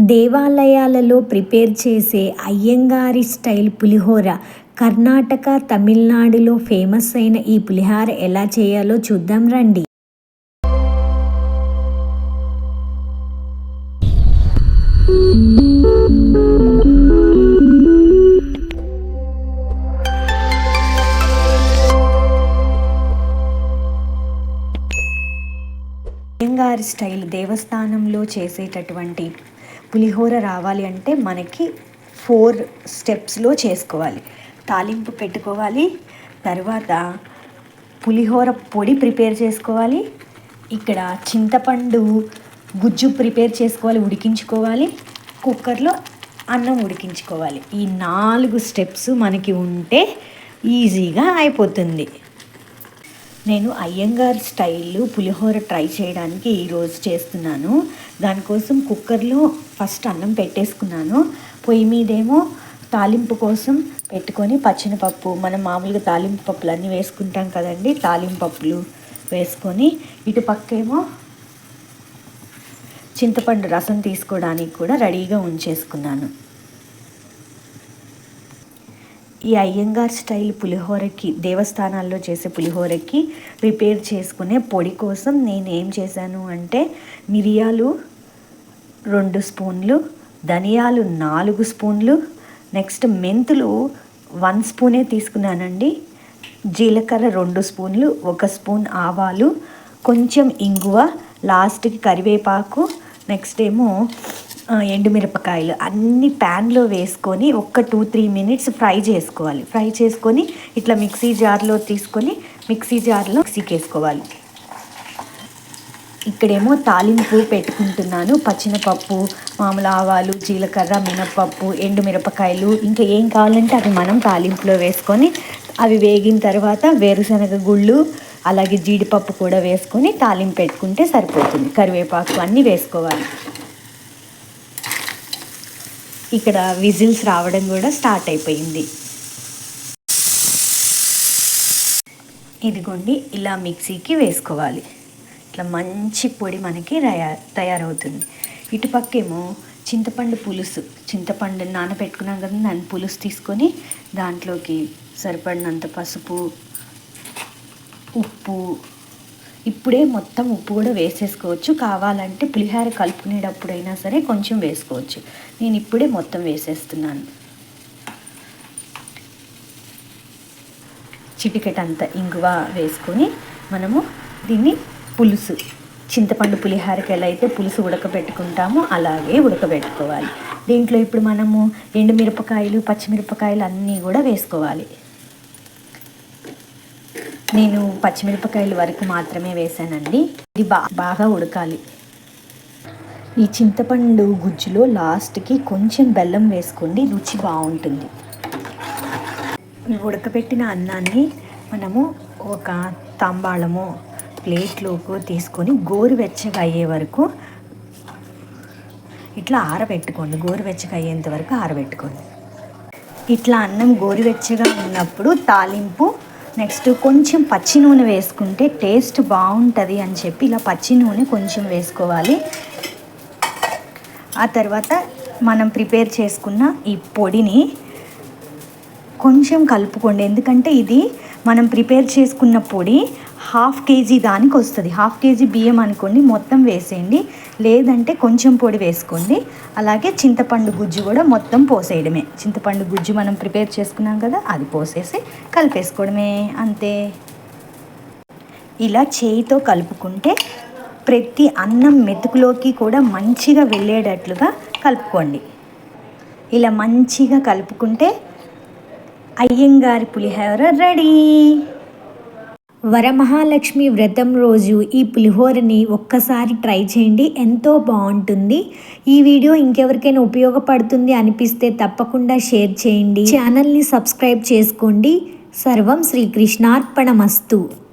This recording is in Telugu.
దేవాలయాలలో ప్రిపేర్ చేసే అయ్యంగారి స్టైల్ పులిహోర. కర్ణాటక తమిళనాడులో ఫేమస్ అయిన ఈ పులిహోర ఎలా చేయాలో చూద్దాం రండి. అయ్యంగారి స్టైల్ దేవస్థానంలో చేసేటటువంటి పులిహోర రావాలి అంటే మనకి ఫోర్ స్టెప్స్లో చేసుకోవాలి. తాలింపు పెట్టుకోవాలి. తర్వాత పులిహోర పొడి ప్రిపేర్ చేసుకోవాలి. ఇక్కడ చింతపండు గుజ్జు ప్రిపేర్ చేసుకోవాలి ఉడికించుకోవాలి. కుక్కర్లో అన్నం ఉడికించుకోవాలి. ఈ నాలుగు స్టెప్స్ మనకి ఉంటే ఈజీగా అయిపోతుంది. నేను అయ్యంగార్ స్టైల్ పులిహోర ట్రై చేయడానికి ఈరోజు చేస్తున్నాను. దానికోసం కుక్కర్లో ఫస్ట్ అన్నం పెట్టేసుకున్నాను. పొయ్యి మీదేమో తాలింపు కోసం పెట్టుకొని పచ్చినపప్పు మనం మామూలుగా తాలింపు పప్పులు అన్నీ వేసుకుంటాం కదండి తాలింపు పప్పులు వేసుకొని ఇటు పక్కేమో చింతపండు రసం తీసుకోవడానికి కూడా రెడీగా ఉంచేసుకున్నాను. ఈ అయ్యంగార్ స్టైల్ పులిహోరకి దేవస్థానాల్లో చేసే పులిహోరకి ప్రిపేర్ చేసుకునే పొడి కోసం నేను ఏం చేశాను అంటే మిరియాలు రెండు స్పూన్లు ధనియాలు నాలుగు స్పూన్లు నెక్స్ట్ మెంతులు వన్ స్పూనే తీసుకున్నానండి. జీలకర్ర రెండు స్పూన్లు ఒక స్పూన్ ఆవాలు కొంచెం ఇంగువ లాస్ట్కి కరివేపాకు నెక్స్ట్ ఏమో ఎండుమిరపకాయలు అన్ని ప్యాన్లో వేసుకొని ఒక్క టూ త్రీ మినిట్స్ ఫ్రై చేసుకోవాలి. ఫ్రై చేసుకొని ఇట్లా మిక్సీ జార్లో తీసుకొని మిక్సీ జార్లో మిక్సీకి వేసుకోవాలి. ఇక్కడేమో తాలింపు పెట్టుకుంటున్నాను. పచ్చినపప్పు మామూలు ఆవాలు జీలకర్ర మినపప్పు ఎండుమిరపకాయలు ఇంకా ఏం కావాలంటే అవి మనం తాలింపులో వేసుకొని అవి వేగిన తర్వాత వేరుశనగ గుళ్ళు అలాగే జీడిపప్పు కూడా వేసుకొని తాలింపు పెట్టుకుంటే సరిపోతుంది. కరివేపాకు అన్నీ వేసుకోవాలి. ఇక్కడ విజిల్స్ రావడం కూడా స్టార్ట్ అయిపోయింది. ఇదిగోండి ఇలా మిక్సీకి వేసుకోవాలి. ఇట్లా మంచి పొడి మనకి తయారవుతుంది. ఇటుపక్కేమో చింతపండు పులుసు చింతపండు నానబెట్టుకున్నాం కదా దాని పులుసు తీసుకొని దాంట్లోకి సరిపడినంత పసుపు ఉప్పు ఇప్పుడే మొత్తం ఉప్పు కూడా వేసేసుకోవచ్చు. కావాలంటే పులిహోర కలుపుకునేటప్పుడైనా సరే కొంచెం వేసుకోవచ్చు. నేను ఇప్పుడే మొత్తం వేసేస్తున్నాను. చిటికెట్ ఇంగువ వేసుకొని మనము దీన్ని పులుసు చింతపండు పులిహారకి ఎలా అయితే పులుసు ఉడకబెట్టుకుంటామో అలాగే ఉడకబెట్టుకోవాలి. దీంట్లో ఇప్పుడు మనము ఎండుమిరపకాయలు పచ్చిమిరపకాయలు అన్నీ కూడా వేసుకోవాలి. నేను పచ్చిమిరపకాయల వరకు మాత్రమే వేసానండి. ఇది బాగా ఉడకాలి. ఈ చింతపండు గుజ్జులో లాస్ట్కి కొంచెం బెల్లం వేసుకోండి రుచి బాగుంటుంది. ఉడకబెట్టిన అన్నాన్ని మనము ఒక తాంబాళము ప్లేట్లోకి తీసుకొని గోరువెచ్చగా అయ్యే వరకు ఇట్లా ఆరబెట్టుకోండి. గోరువెచ్చగా అయ్యేంత వరకు ఆరబెట్టుకోండి. ఇట్లా అన్నం గోరువెచ్చగా ఉన్నప్పుడు తాలింపు నెక్స్ట్ కొంచెం పచ్చి నూనె వేసుకుంటే టేస్ట్ బాగుంటుంది అని చెప్పి ఇలా పచ్చి నూనె కొంచెం వేసుకోవాలి. ఆ తర్వాత మనం ప్రిపేర్ చేసుకున్న ఈ పొడిని కొంచెం కలుపుకోండి. ఎందుకంటే ఇది మనం ప్రిపేర్ చేసుకున్న పొడి హాఫ్ కేజీ దానికి వస్తుంది హాఫ్ కేజీ బియ్యం అనుకోండి మొత్తం వేసేయండి. లేదంటే కొంచెం పొడి వేసుకోండి. అలాగే చింతపండు గుజ్జు కూడా మొత్తం పోసేయడమే. చింతపండు గుజ్జు మనం ప్రిపేర్ చేసుకున్నాం కదా అది పోసేసి కలిపేసుకోవడమే. అంతే. ఇలా చేయితో కలుపుకుంటే ప్రతి అన్నం మెతుకులోకి కూడా మంచిగా వెళ్ళేటట్లుగా కలుపుకోండి. ఇలా మంచిగా కలుపుకుంటే అయ్యంగారి పులిహోర రెడీ. వరమహాలక్ష్మి వ్రతం రోజు ఈ పులిహోరని ఒక్కసారి ట్రై చేయండి. ఎంతో బాగుంటుంది. ఈ వీడియో ఇంకెవరికైనా ఉపయోగపడుతుంది అనిపిస్తే తప్పకుండా షేర్ చేయండి. ఛానల్ని సబ్స్క్రైబ్ చేసుకోండి. సర్వం శ్రీకృష్ణార్పణమస్తు.